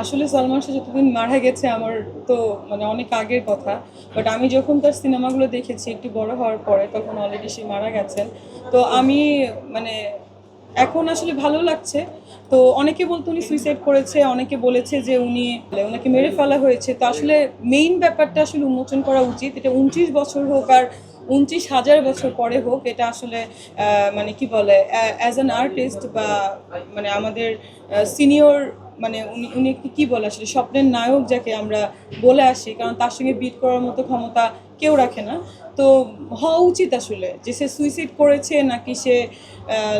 আসলে সালমান শাহ যতদিন মারা গেছে, আমার তো মানে অনেক আগের কথা বাট আমি যখন তার সিনেমাগুলো দেখেছি, একটু বড় হওয়ার পরে, তখন অলরেডি সে মারা গেছেন। তো আমি মানে এখন আসলে ভালো লাগছে। তো অনেকে বলতো উনি সুইসাইড করেছে, অনেকে বলেছে যে উনি ওনাকে মেরে ফেলা হয়েছে। তো আসলে মেইন ব্যাপারটা আসলে উন্মোচন করা উচিত। এটা উনত্রিশ বছর হোক আর উনত্রিশ হাজার বছর পরে হোক, এটা আসলে মানে কি বলে অ্যাজ অ্যান আর্টিস্ট বা মানে আমাদের সিনিয়র মানে উনি উনি কি কী বলে আসলে, স্বপ্নের নায়ক যাকে আমরা বলে আসি, কারণ তার সঙ্গে বিট করার মতো ক্ষমতা কেউ রাখে না। তো হওয়া উচিত আসলে যে সে সুইসাইড করেছে নাকি সে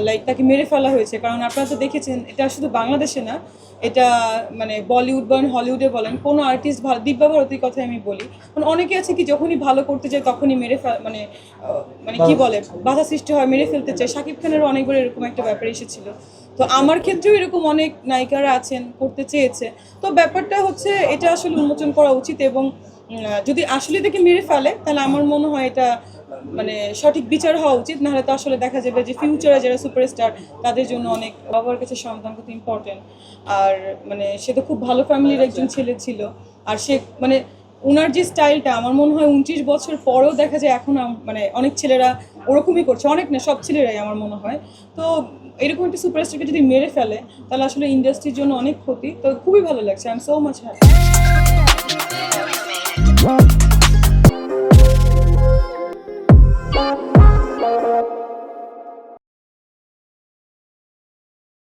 লাইক তাকে মেরে ফেলা হয়েছে। কারণ আপনারা তো দেখেছেন এটা শুধু বাংলাদেশে না এটা মানে বলিউড বলেন হলিউডে বলেন কোনো আর্টিস্ট ভালো দিব্যা ভারতীর কথা আমি বলি। মানে অনেকে আছে কি যখনই ভালো করতে চায় তখনই মেরে ফেল মানে মানে কি বলে বাধা সৃষ্টি হয় মেরে ফেলতে চায়। শাকিব খানেরও অনেকবার এরকম একটা ব্যাপার এসেছিল। তো আমার ক্ষেত্রেও এরকম অনেক নায়িকারা আছেন করতে চেয়েছে। তো ব্যাপারটা হচ্ছে এটা আসলে উন্মোচন করা উচিত এবং যদি আসলে দেখে মেরে ফেলে তাহলে আমার মনে হয় এটা মানে সঠিক বিচার হওয়া উচিত। নাহলে তো আসলে দেখা যাবে যে ফিউচারে যারা সুপারস্টার তাদের জন্য অনেক বাবার কাছে সন্তান কত ইম্পর্টেন্ট আর মানে সে তো খুব ভালো ফ্যামিলির একজন ছেলে ছিল। আর সে মানে ওনার যে স্টাইলটা আমার মনে হয় উনত্রিশ বছর পরেও দেখা যায় এখন মানে অনেক ছেলেরা ওরকমই করছে। অনেক না সব ছেলেরাই আমার মনে হয়। তো এরকম একটা সুপারস্টারকে যদি মেরে ফেলে তাহলে আসলে ইন্ডাস্ট্রির জন্য অনেক ক্ষতি। তো খুবই ভালো লাগছে। I am so much happy